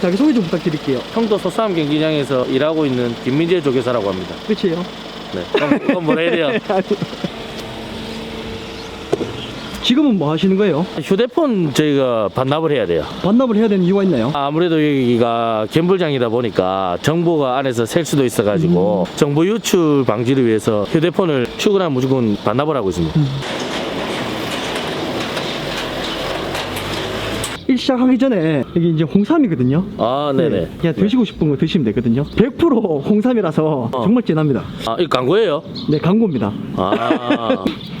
자기 소개 좀 부탁드릴게요. 청도 소싸움 경기장에서 일하고 있는 김민재 조교사라고 합니다. 끝이에요. 네. 그럼, 그럼 뭐라 해야 돼요? 지금은 뭐 하시는 거예요? 휴대폰 저희가 반납을 해야 돼요. 반납을 해야 되는 이유가 있나요? 아무래도 여기가 갬블장이다 보니까 정보가 안에서 셀 수도 있어가지고 정보 유출 방지를 위해서 휴대폰을 출근하면 무조건 반납을 하고 있습니다. 일 시작하기 전에 여기 이제 홍삼이거든요. 아, 네네. 네, 그냥 드시고 싶은 거 드시면 되거든요. 100% 홍삼이라서 어. 정말 진합니다. 아, 이 광고예요? 네, 광고입니다. 아.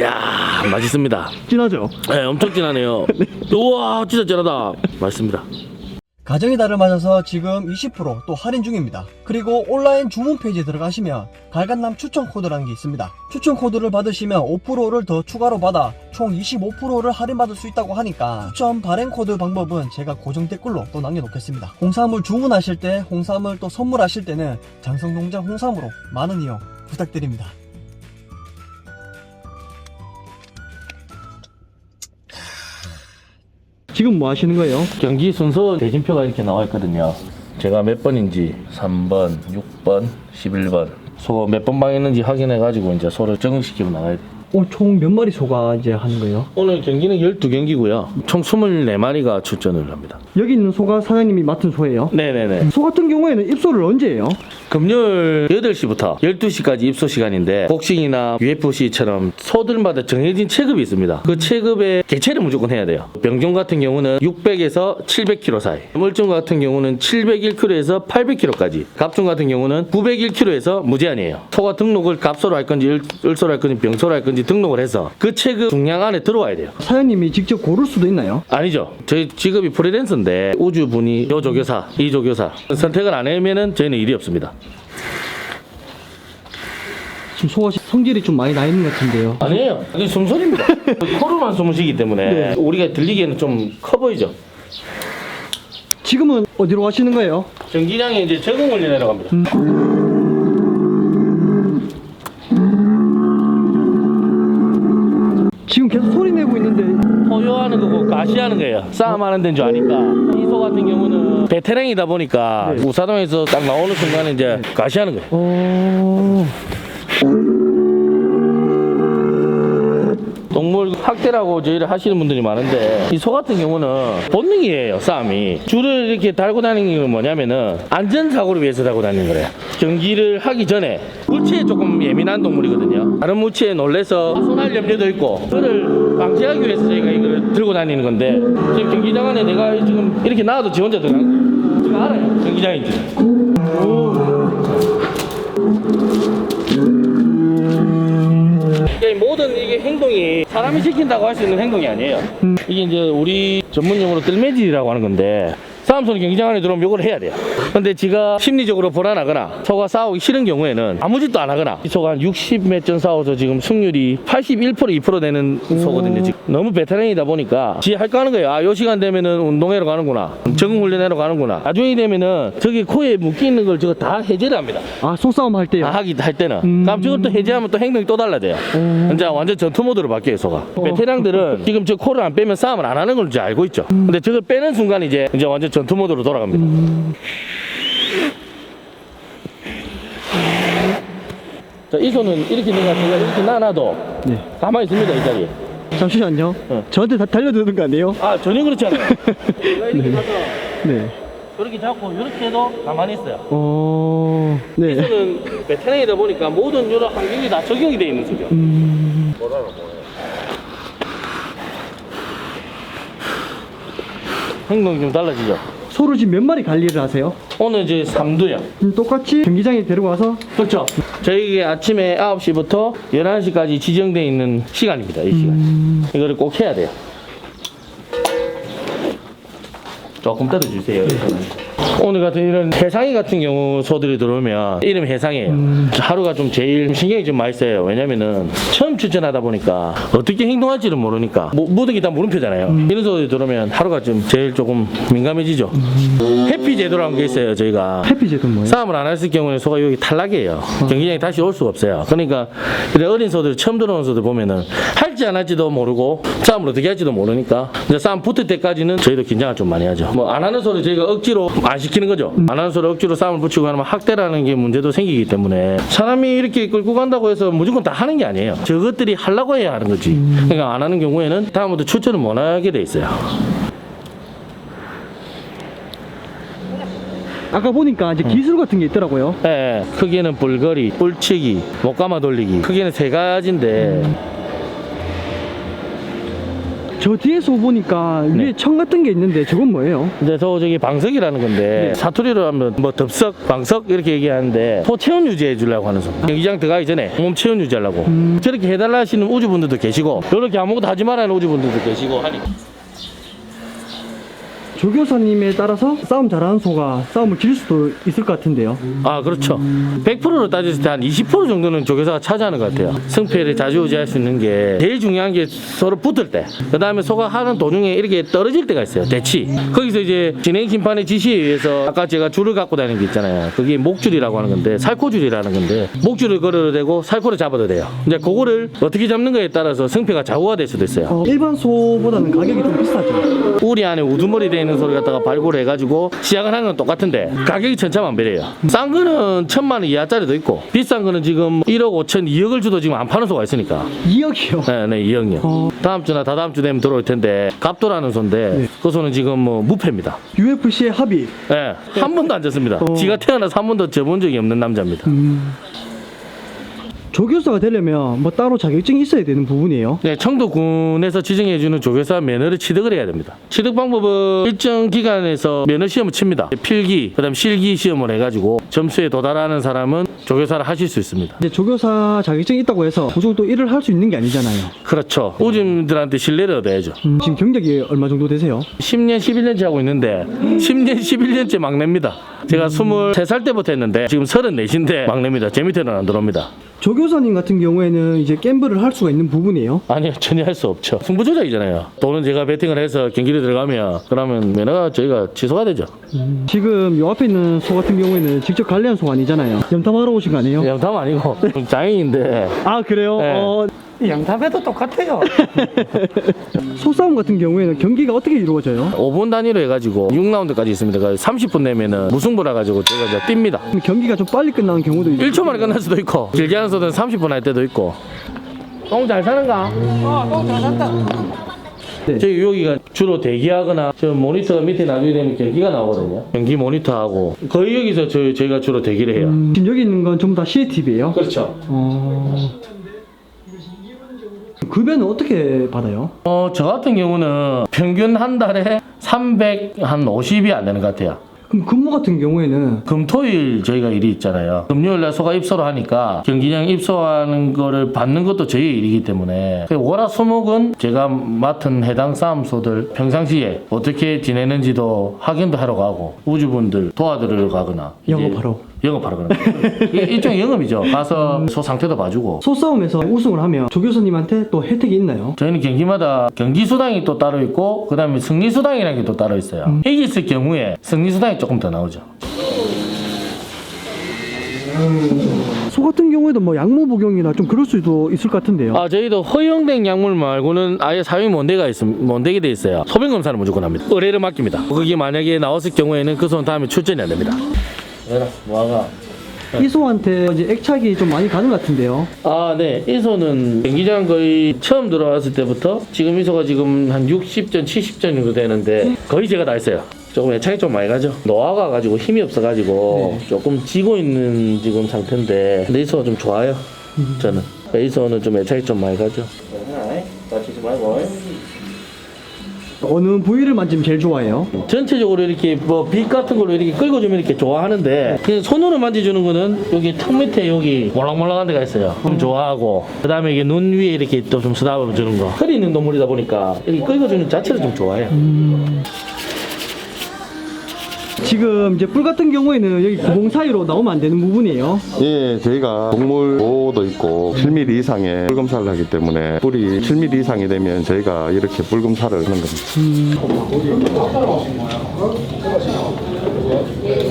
야 맛있습니다. 진하죠? 네, 엄청 진하네요. 우와, 진짜 진하다. 맛있습니다. 가정의 달을 맞아서 지금 20%또 할인 중입니다. 그리고 온라인 주문 페이지에 들어가시면 갈간남 추천 코드라는 게 있습니다. 추천 코드를 받으시면 5%를 더 추가로 받아 총 25%를 할인받을 수 있다고 하니까 추천 발행 코드 방법은 제가 고정 댓글로 또 남겨놓겠습니다. 홍삼을 주문하실 때 홍삼을 또 선물하실 때는 장성농장 홍삼으로 많은 이용 부탁드립니다. 지금 뭐 하시는 거예요? 경기 순서 대진표가 이렇게 나와 있거든요. 제가 몇 번인지 3번, 6번, 11번 소 몇 번 방했는지 확인해 가지고 이제 소를 적응시키고 나가야 돼요. 오늘 총 몇 마리 소가 이제 하는 거예요? 오늘 경기는 12경기고요. 총 24마리가 출전을 합니다. 여기 있는 소가 사장님이 맡은 소예요? 네네네. 소 같은 경우에는 입소를 언제 해요? 금요일 8시부터 12시까지 입소 시간인데 복싱이나 UFC처럼 소들마다 정해진 체급이 있습니다. 그 체급에 개체를 무조건 해야 돼요. 병종 같은 경우는 600에서 700kg 사이, 물종 같은 경우는 701kg에서 800kg까지, 갑종 같은 경우는 901kg에서 무제한이에요. 소가 등록을 갑소로 할 건지 을- 을소로 할 건지 병소로 할 건지 등록을 해서 그 체급 중량 안에 들어와야 돼요. 사장님이 직접 고를 수도 있나요? 아니죠. 저희 직업이 프리랜서인데 우주분이 요 조교사, 이 조교사 선택을 안 하면은 저희는 일이 없습니다. 지금 소가 성질이 좀 많이 나 있는 것 같은데요. 아니에요. 이게 숨소리입니다. 코로만 숨을 쉬기 때문에 네. 우리가 들리기에는 좀 커 보이죠. 지금은 어디로 가시는 거예요? 전기장에 이제 적응을 내려갑니다. 지금 계속 소리 내고 있는데 가시하는 거예요. 싸움하는 데인 줄 아니까. 이 소 같은 경우는 베테랑이다 보니까 네. 우사동에서 딱 나오는 순간에 이제 가시하는 거예요. 어... 학대라고 저희를 하시는 분들이 많은데 이 소 같은 경우는 본능이에요 싸움이. 줄을 이렇게 달고 다니는 건 뭐냐면은 안전사고를 위해서 달고 다니는 거래요. 경기를 하기 전에 물체에 조금 예민한 동물이거든요. 다른 물체에 놀래서 손할 염려도 있고 그를 방지하기 위해서 저희가 이걸 들고 다니는 건데 지금 경기장 안에 내가 지금 이렇게 나와도 지 혼자 들어가는 제가 알아요 경기장인지 이게 모든 이게 행동이 사람이 시킨다고 할 수 있는 행동이 아니에요. 이게 이제 우리 전문 용어로 뜰매질이라고 하는 건데 싸움소리 경기장 안에 들어오면 이걸 해야 돼요. 근데 지가 심리적으로 불안하거나 소가 싸우기 싫은 경우에는 아무 짓도 안 하거나 이 소가 한 60몇 전 싸워서 지금 승률이 81% 2% 되는 소거든요. 지금 너무 베테랑이다 보니까 지할거 하는 거예요. 아, 요 시간 되면은 운동회로 가는구나. 적응 훈련하러 가는구나. 나중에 되면은 저기 코에 묶여 있는 걸 저거 다 해제를 합니다. 아 소싸움 할 때요? 아, 하기 할 때는 음. 그럼 저걸 또 해제하면 또 행동이 또 달라져요 음. 이제 완전 전투 모드로 바뀌어요 소가 베테랑들은 지금 저 코를 안 빼면 싸움을 안 하는 걸 이제 알고 있죠 근데 저걸 빼는 순간 이제 이제 완전 전투 모드로 돌아갑니다 자, 이 손은 이렇게 내가 제가 이렇게 놔놔도 네. 가만히 있습니다 이 자리에 잠시만요. 어. 저한테 다 달려드는 거 아니에요? 아 전혀 그렇지 않아요 내가 이렇게 가서 네. 이렇게 잡고 이렇게 해도 가만히 있어요 어... 네. 이거는 베테랑이다 보니까 모든 여러 환경이 다 적용이 되어 있는 소죠 음... 행동이 좀 달라지죠 소를 지금 몇 마리 관리를 하세요? 오늘 이제 3두요. 음, 똑같이 경기장에 데리고 와서 그렇죠. 저희게 아침에 9시부터 11시까지 지정되어 있는 시간입니다. 이 시간. 음... 이거를 꼭 해야 돼요. 조금 따라주세요. 이거는. 오늘 같은 이런 해상이 같은 경우 소들이 들어오면 이름 해상이에요. 하루가 좀 제일 신경이 좀 많이 써요. 왜냐면은 처음 출전하다 보니까 어떻게 행동할지를 모르니까 뭐, 모든 게 다 물음표잖아요. 이런 소들이 들어오면 하루가 좀 제일 조금 민감해지죠. 해피 제도라는 게 있어요. 저희가 해피 제도 뭐예요? 싸움을 안 했을 경우에 소가 여기 탈락이에요. 경기장에 다시 올 수가 없어요. 그러니까 이런 어린 소들 처음 들어오는 소들 보면은 할지 안 할지도 모르고 싸움을 어떻게 할지도 모르니까 이제 싸움 붙을 때까지는 저희도 긴장을 좀 많이 하죠. 뭐 안 하는 소를 저희가 억지로 안시 키는 거죠. 안 하는 소를 억지로 싸움을 붙이고 하면 학대라는 게 문제도 생기기 때문에 사람이 이렇게 끌고 간다고 해서 무조건 다 하는 게 아니에요. 저것들이 하려고 해야 하는 거지. 그러니까 안 하는 경우에는 다음부터 출전을 못 하게 돼 있어요. 아까 보니까 이제 기술 같은 게 있더라고요. 예, 크기는 불거리, 뿔치기, 목감아 돌리기. 크기는 세 가지인데 저 뒤에서 보니까 네. 위에 청 같은 게 있는데 저건 뭐예요? 이제 저 저기 방석이라는 건데 네. 사투리로 하면 뭐 덥석, 방석 이렇게 얘기하는데 소 체온 유지해 주려고 하는 소. 경기장 들어가기 전에 몸 체온 유지하려고. 저렇게 해달라 하시는 우주분들도 계시고 이렇게 아무것도 하지 말라는 우주분들도 계시고 하니. 조교사님에 따라서 싸움 잘하는 소가 싸움을 질 수도 있을 것 같은데요. 아 그렇죠. 100%로 따졌을 때 한 20% 정도는 조교사가 차지하는 것 같아요. 승패를 좌지우지할 수 있는 게 제일 중요한 게 서로 붙을 때 그 다음에 소가 하는 도중에 이렇게 떨어질 때가 있어요. 대치. 거기서 이제 진행 심판의 지시에 의해서 아까 제가 줄을 갖고 다니는 게 있잖아요. 그게 목줄이라고 하는 건데 살코줄이라는 건데 목줄을 걸어도 되고 살코를 잡아도 돼요. 이제 그거를 어떻게 잡는 거에 따라서 승패가 좌우화될 수도 있어요. 어, 일반 소보다는 가격이 좀 비싸죠. 우리 안에 우두머리 돼 있는 소리 갖다가 발굴해 가지고 시작을 하는 건 똑같은데 가격이 천차만별이에요. 싼 거는 천만 원 이하짜리도 있고 비싼 거는 지금 1억 5천, 2억을 주도 지금 안 파는 소가 있으니까. 2억이요. 네, 네, 2억이요. 어. 다음 주나 다다음 주 되면 들어올 텐데 갑도라는 소인데 네. 그 소는 지금 뭐 무패입니다. UFC의 합의. 네, 한 번도 안 졌습니다. 어. 지가 태어나서 한 번도 져본 적이 없는 남자입니다. 조교사가 되려면 뭐 따로 자격증이 있어야 되는 부분이에요. 네, 청도군에서 지정해주는 조교사 면허를 취득을 해야 됩니다. 취득 방법은 일정 기간에서 면허 시험을 칩니다. 필기, 그다음 실기 시험을 해가지고 점수에 도달하는 사람은 조교사를 하실 수 있습니다. 이제 조교사 자격증이 있다고 해서 무조건 또 일을 할 수 있는 게 아니잖아요. 그렇죠. 우주민들한테 신뢰를 얻어야죠. 음, 지금 경력이 얼마 정도 되세요? 10년, 11년째 하고 있는데 10년, 11년째 막내입니다. 제가 23살 때부터 했는데 지금 34인데 막내입니다. 제 밑에는 안 들어옵니다. 조교사님 같은 경우에는 이제 갬블을 할 수가 있는 부분이에요. 아니요 전혀 할 수 없죠 승부조작이잖아요 돈은 제가 베팅을 해서 경기를 들어가면 그러면 면허가 저희가 취소가 되죠 지금 요 앞에 있는 소 같은 경우에는 직접 관리한 소가 아니잖아요. 염탐하러 오신 거 아니에요? 양탐 아니고 장애인인데 아 그래요? 네. 어, 양탐해도 똑같아요. 소싸움 같은 경우에는 경기가 어떻게 이루어져요? 5분 단위로 해가지고 6라운드까지 있습니다. 30분 내면은 무승부라 가지고 제가 이제 뜁니다. 그럼 경기가 좀 빨리 끝나는 경우도 있고 1초 만에 끝날 수도 있고 길게 하는 소는 30분 할 때도 있고. 똥 잘 사는가? 네. 저희 여기가 주로 대기하거나 저 모니터가 밑에 놔두게 되면 경기가 나오거든요. 경기 모니터하고 거의 여기서 저희, 저희가 주로 대기를 해요. 음, 지금 여기 있는 건 전부 다 CCTV예요? 그렇죠. 어... 급여는 어떻게 받아요? 어, 저 같은 경우는 평균 한 달에 350이 안 되는 것 같아요. 그럼 근무 같은 경우에는 금토일 저희가 일이 있잖아요. 금요일 날 소가 입소를 하니까 경기장 입소하는 거를 받는 것도 저희 일이기 때문에 그 월화 수목은 제가 맡은 해당 싸움소들 평상시에 어떻게 지내는지도 확인도 하러 가고 우주분들 도와드리러 가거나 영업하러 영업하러 가는 이게 일종의 영업이죠. 가서 소 상태도 봐주고 소싸움에서 우승을 하면 조교사님한테 또 혜택이 있나요? 저희는 경기마다 경기 수당이 또 따로 있고 그다음에 승리 수당이라는 게 또 따로 있어요. 이겼을 경우에 승리 수당이 조금 더 나오죠. 소 같은 경우에도 뭐 약물 복용이나 좀 그럴 수도 있을 것 같은데요. 아 저희도 허용된 약물 말고는 아예 사용 못되가 있음 못 되게 돼 있어요. 소변 검사는 무조건 합니다. 의뢰를 맡깁니다. 그게 만약에 나왔을 경우에는 그 손 다음에 출전이 안 됩니다. 얘라 뭐가 이 소한테 이제 액착이 좀 많이 가는 것 같은데요. 아, 네. 이소는 경기장 거의 처음 들어왔을 때부터 지금 이소가 지금 한 60전, 70전 정도 되는데 거의 제가 다 했어요. 조금 애착이 좀 많이 가죠. 노화가 가지고 힘이 없어가지고 조금 지고 있는 지금 상태인데 근데 이소가 좀 좋아요. 저는. 이소는 좀 애착이 좀 많이 가죠. 어느 부위를 만지면 제일 좋아해요? 전체적으로 이렇게 뭐빛 같은 걸로 이렇게 끌고주면 이렇게 좋아하는데 그냥 손으로 만져주는 거는 여기 턱 밑에 여기 몰랑몰랑한 데가 있어요. 그럼 좋아하고 그 다음에 이게 눈 위에 이렇게 또 좀 쓰다듬어 주는 거. 허리 있는 동물이다 보니까 이렇게 끌고주는 자체를 좀 좋아해요. 지금 이제 뿔 같은 경우에는 여기 구멍 사이로 나오면 안 되는 부분이에요. 예, 저희가 동물 보호도 있고 7mm 이상의 뿔 검사를 하기 때문에 뿔이 7mm 이상이 되면 저희가 이렇게 뿔 검사를 하는 겁니다.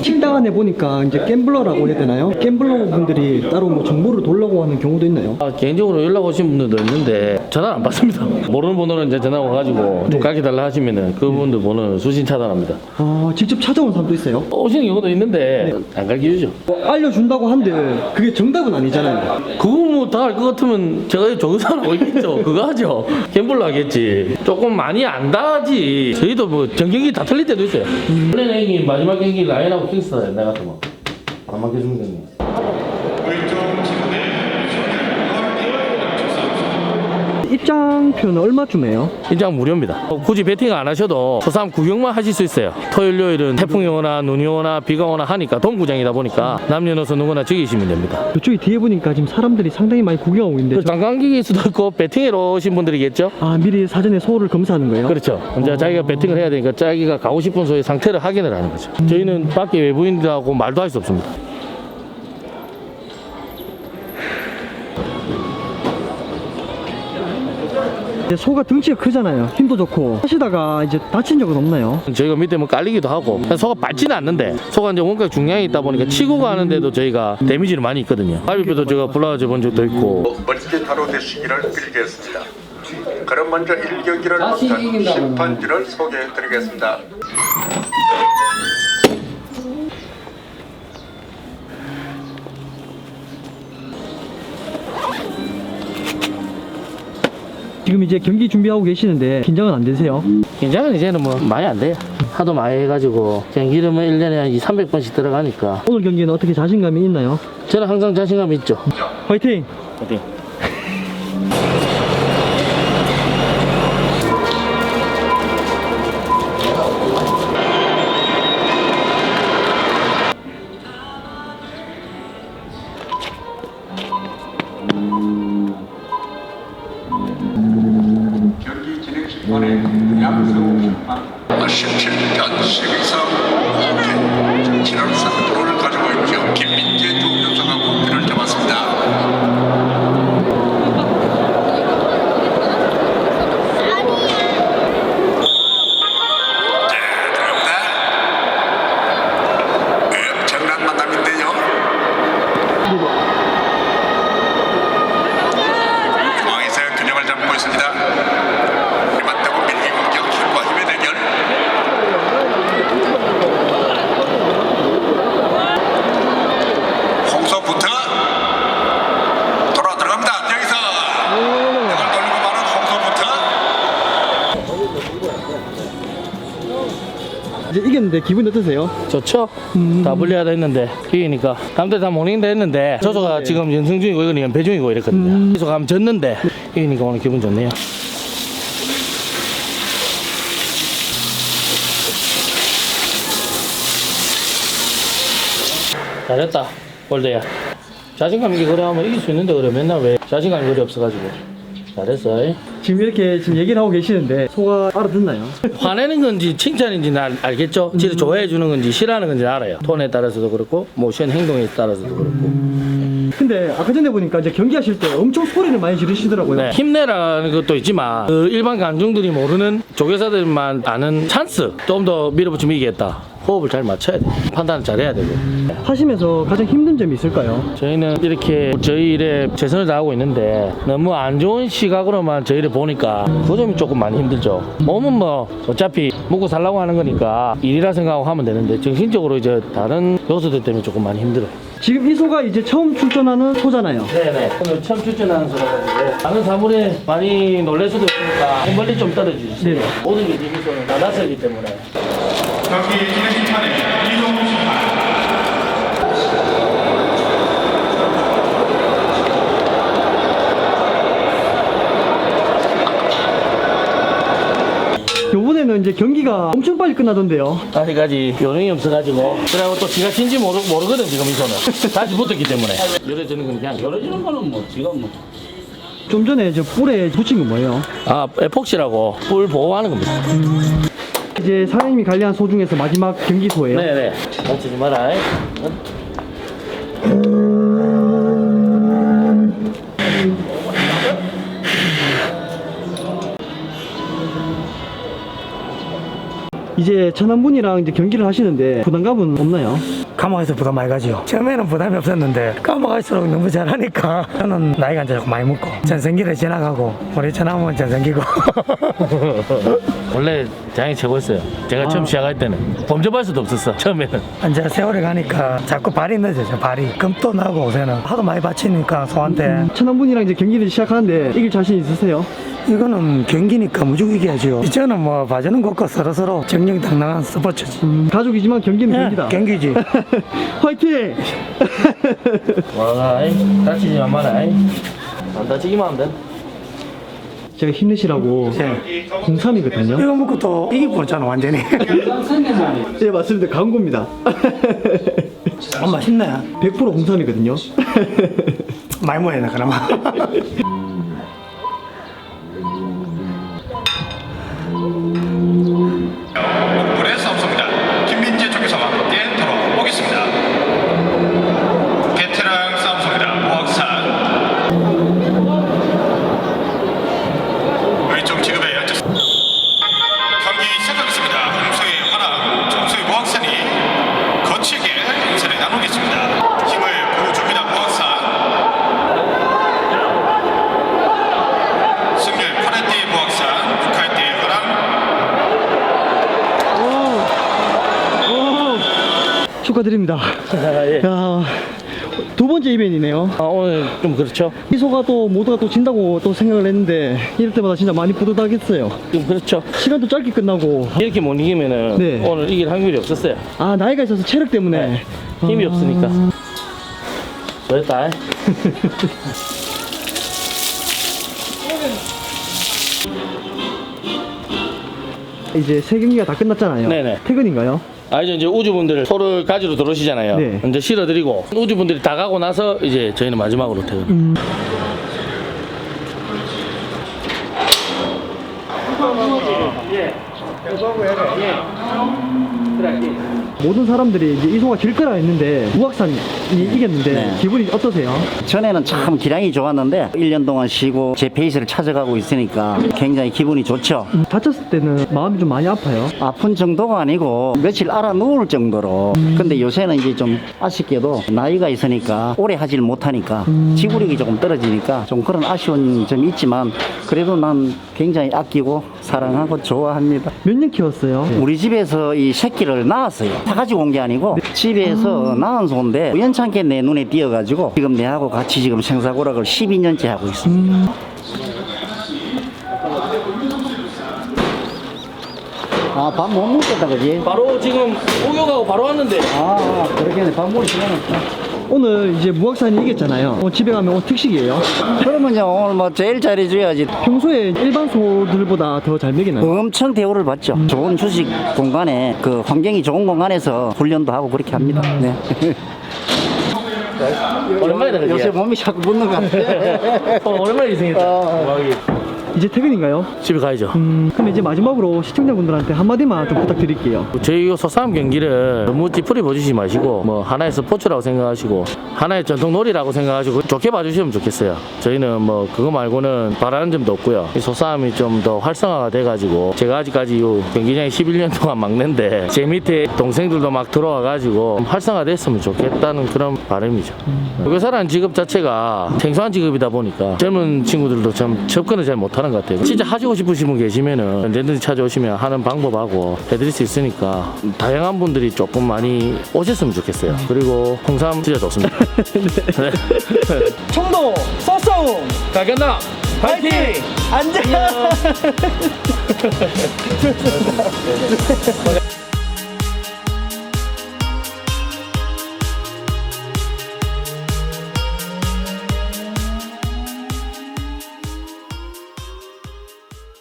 식당 안에 보니까 이제 갬블러라고 해야 되나요? 갬블러 분들이 따로 뭐 정보를 돌려고 하는 경우도 있나요? 아, 개인적으로 연락 오신 분들도 있는데 전화 안 받습니다. 모르는 번호는 이제 전화 와가지고 좀 가게 달라 하시면은 그분들 번호는 수신 차단합니다. 아, 직접 찾아온 사람도 있어요? 오시는 경우도 있는데 안 가르쳐 주죠. 뭐 알려준다고 한데 그게 정답은 아니잖아요. 그거 뭐 다 알 것 같으면 제가 조교사라고 있겠죠. 그거 하죠. 갬블러 하겠지. 조금 많이 안다지. 저희도 뭐 전경기 다 틀릴 때도 있어요. 원래는 형이 마지막 경기 라인하고 킹스다 옛날 같으면 안 맡겨주는 경기. 입장표는 얼마쯤 해요? 인장 무료입니다. 어, 굳이 배팅 안 하셔도 서삼 구경만 하실 수 있어요. 토요일, 요일은 태풍이 오나 눈이 오나 비가 오나 하니까 동구장이다 보니까 남녀노소 누구나 즐기시면 됩니다. 이쪽에 뒤에 보니까 지금 사람들이 상당히 많이 구경하고 있는데 관광객일 수도 있고 배팅하러 오신 분들이겠죠? 아 미리 사전에 소를 검사하는 거예요? 그렇죠. 이제 자기가 배팅을 해야 되니까 자기가 가고 싶은 소의 상태를 확인을 하는 거죠. 저희는 밖에 외부인들하고 말도 할 수 없습니다. 소가 등치가 크잖아요 힘도 좋고 하시다가 이제 다친 적은 없나요? 저희가 밑에 뭐 깔리기도 하고 소가 밟지는 않는데 소가 이제 원격 중량이 있다 보니까 치고 가는데도 저희가 데미지를 많이 있거든요. 갈비뼈도 제가 불러져 본 적도 있고 멋진 하루 되시기를 빌겠습니다. 그럼 먼저 1경기를 맡은 심판진을 소개해드리겠습니다. 지금 이제 경기 준비하고 계시는데 긴장은 안 되세요? 긴장은 이제는 뭐 많이 안 돼요. 하도 많이 해가지고 그냥 기름은 1년에 한 2, 300번씩 들어가니까 오늘 경기는 어떻게 자신감이 있나요? 저는 항상 자신감 있죠. 화이팅! 어디? 경 양승우 심판 17전 12상 5회 7월 3%를 가지고 있죠. 김민 이겼는데 기분 어떠세요? 좋죠? 다 불리하다 했는데 이기니까 남들 다 모닝다 했는데 저조가 지금 연승 중이고 이거는 연패 중이고 이랬거든요. 계속 가면 졌는데 이기니까 오늘 기분 좋네요. 잘했다 골드야. 자신감 있게 그래 하면 이길 수 있는데 그래 맨날 왜 자신감이 그리 없어가지고 잘했어. 이. 지금 이렇게 지금 얘기를 하고 계시는데 소가 알아듣나요? 화내는 건지 칭찬인지는 알, 알겠죠? 지를 좋아해 주는 건지 싫어하는 건지 알아요. 톤에 따라서도 그렇고 모션 행동에 따라서도 그렇고. 근데 아까 전에 보니까 이제 경기하실 때 엄청 소리를 많이 지르시더라고요. 네, 힘내라는 것도 있지만 그 일반 관중들이 모르는 조교사들만 아는 찬스 좀 더 밀어붙이면 이기겠다. 호흡을 잘 맞춰야 돼. 판단을 잘 해야 되고. 하시면서 가장 힘든 점이 있을까요? 저희는 이렇게 저희 일에 최선을 다하고 있는데 너무 안 좋은 시각으로만 저희를 보니까 그 점이 조금 많이 힘들죠. 몸은 뭐 어차피 먹고 살라고 하는 거니까 일이라 생각하고 하면 되는데 정신적으로 이제 다른 요소들 때문에 조금 많이 힘들어요. 지금 이 소가 이제 처음 출전하는 소잖아요. 네네. 오늘 처음 출전하는 소라가지고 다른 사물에 많이 놀랄 수도 있으니까 멀리 좀 떨어주세요. 네. 모든 게 재밌어요. 나낯설기 때문에. 경기 진행 심판의 이동우 심판. 요번에는 이제 경기가 엄청 빨리 끝나던데요. 아직까지 요령이 없어가지고 그리고 또 지가 친지 모르, 모르거든 지금 이 손은 다시 붙었기 때문에 열어주는 건 그냥 열어주는 거는 뭐 지가 뭐. 좀 전에 저 뿔에 붙인 건 뭐예요? 아 에폭시라고 뿔 보호하는 겁니다 이제 사장님이 관리한 소 중에서 마지막 경기소예요. 네네. 다치지 마라. 이 제 천안분이랑 이제 경기를 하시는데 부담감은 없나요? 감옥에서 부담 많이 가지요. 처음에는 부담이 없었는데 감옥 갈수록 너무 잘하니까 저는 나이가 이제 조금 많이 먹고 전성기를 지나가고 우리 전함은 전성기고 원래 장이 최고였어요. 제가 처음 시작할 때는 범접할 수도 없었어. 처음에는. 이제 세월이 가니까 자꾸 발이 늦어져 발이 금도 나고 요새는 하도 많이 바치니까 소한테 천안분이랑 이제 경기를 시작하는데 이길 자신 있으세요? 이거는 경기니까 무조건 이겨야죠. 이제는 뭐 봐주는 것과 서로서로 정정당당한 스포츠지. 음, 가족이지만 경기는 예, 경기다. 경기지. 화이팅! 와라. 다치지 마라. 안 다치기만 하면 돼. 제가 힘내시라고 예. 03이거든요. 이거 먹고 또 이기고 있잖아 완전히. 네 맞습니다. 강고입니다. 아, 맛있네. 100% 03이거든요. 많이 모여야 그나마. 불 축하드립니다. 예. 야, 두 번째 이벤이네요. 아, 오늘 좀 그렇죠. 이소가 또 모두가 또 진다고 또 생각을 했는데 이럴 때마다 진짜 많이 뿌듯하겠어요. 좀 그렇죠. 시간도 짧게 끝나고 이렇게 못 이기면은 네. 오늘 이길 확률이 없었어요. 아 나이가 있어서 체력 때문에 네. 힘이 아. 없으니까. 됐다. 이제 세 경기가 다 끝났잖아요. 네네. 퇴근인가요? 알죠 이제 우주분들 소를 가지러 들어오시잖아요. 네. 이제 실어드리고 우주분들이 다 가고 나서 이제 저희는 마지막으로 퇴근. 음. 모든 사람들이 이제 이 소가 질 거라 했는데 우악산 이 이겼는데 네. 기분이 어떠세요? 전에는 참 기량이 좋았는데 1년 동안 쉬고 제 페이스를 찾아가고 있으니까 굉장히 기분이 좋죠. 음, 다쳤을 때는 마음이 좀 많이 아파요. 아픈 정도가 아니고 며칠 알아 누울 정도로. 근데 요새는 이제 좀 아쉽게도 나이가 있으니까 오래 하질 못하니까 지구력이 조금 떨어지니까 좀 그런 아쉬운 점이 있지만 그래도 난 굉장히 아끼고 사랑하고 좋아합니다. 몇 년 키웠어요? 우리 집에서 이 새끼를 낳았어요. 다 가지고 온 게 아니고 집에서 낳은 소인데 우연 찮게 내 눈에 띄어가지고 지금 내하고 같이 지금 생사고락을 12년째 하고 있습니다. 아, 밥 못 먹겠다, 그지? 바로 지금 목욕하고 바로 왔는데 아, 그러겠네. 밥 먹을 시간 없다. 오늘 이제 무악산이 이겼잖아요. 어, 집에 가면 오늘 특식이에요. 그러면요, 오늘 뭐 제일 잘해줘야지. 평소에 일반 소들보다 더 잘 먹이나요? 엄청 대우를 받죠. 좋은 주식 공간에, 그 환경이 좋은 공간에서 훈련도 하고 그렇게 합니다. 네. 오랜만이다 그지? 요새 몸이 자꾸 붓는 것 같아. 어, 오랜만에 희생했다. 우악 이. 이제 퇴근인가요? 집에 가야죠. 음, 그럼 이제 마지막으로 시청자분들한테 한마디만 좀 부탁드릴게요. 저희 이 소싸움 경기를 너무 찌푸리 보시지 마시고 뭐 하나의 스포츠라고 생각하시고 하나의 전통 놀이라고 생각하시고 좋게 봐주시면 좋겠어요. 저희는 뭐 그거 말고는 바라는 점도 없고요. 이 소싸움이 좀 더 활성화가 돼가지고 제가 아직까지 이 경기장에 11년 동안 막는데 제 밑에 동생들도 막 들어와가지고 활성화됐으면 좋겠다는 그런 바람이죠. 의사라는 직업 자체가 생소한 직업이다 보니까 젊은 친구들도 참 접근을 잘 못하는 것 같아요. 진짜 하시고 싶으신 분 계시면은 언제든지 찾아오시면 하는 방법하고 해드릴 수 있으니까 다양한 분들이 조금 많이 오셨으면 좋겠어요. 그리고 홍삼 진짜 좋습니다. 네. 청도 소싸움 가겠나? 파이팅! 안녕.